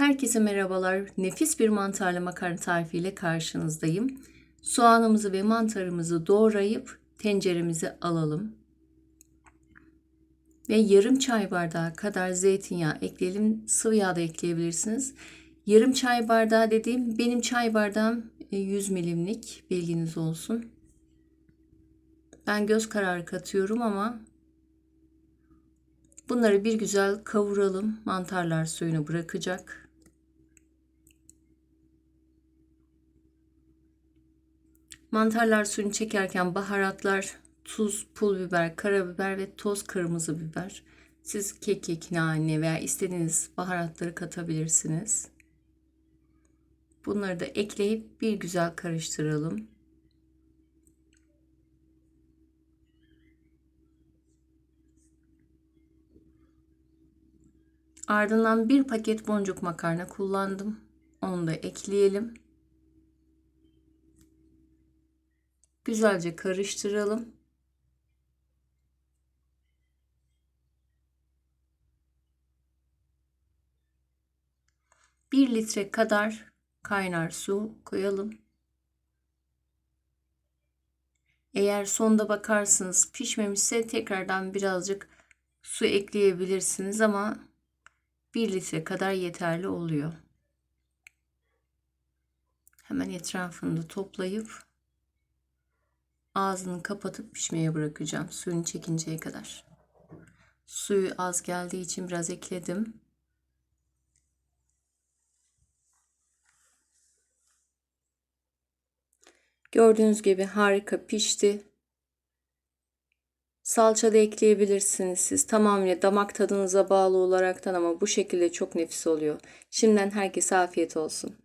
Herkese merhabalar. Nefis bir mantarlı makarna tarifiyle karşınızdayım. Soğanımızı ve mantarımızı doğrayıp tenceremize alalım. Ve yarım çay bardağı kadar zeytinyağı ekleyelim. Sıvı yağ da ekleyebilirsiniz. Yarım çay bardağı dediğim benim çay bardağım 100 milimlik bilginiz olsun. Ben göz kararı katıyorum ama bunları bir güzel kavuralım. Mantarlar suyunu bırakacak. Mantarlar suyunu çekerken baharatlar, tuz, pul biber, karabiber ve toz kırmızı biber. Siz kekik, nane veya istediğiniz baharatları katabilirsiniz. Bunları da ekleyip bir güzel karıştıralım. Ardından bir paket boncuk makarna kullandım. Onu da ekleyelim. Güzelce karıştıralım. Bir litre kadar kaynar su koyalım. Eğer sonda bakarsınız pişmemişse tekrardan birazcık su ekleyebilirsiniz ama 1 litre kadar yeterli oluyor. Hemen etrafını toplayıp ağzını kapatıp pişmeye bırakacağım. Suyunu çekinceye kadar. Suyu az geldiği için biraz ekledim. Gördüğünüz gibi harika pişti. Salça da ekleyebilirsiniz siz tamamıyla damak tadınıza bağlı olaraktan ama bu şekilde çok nefis oluyor. Şimdiden herkese afiyet olsun.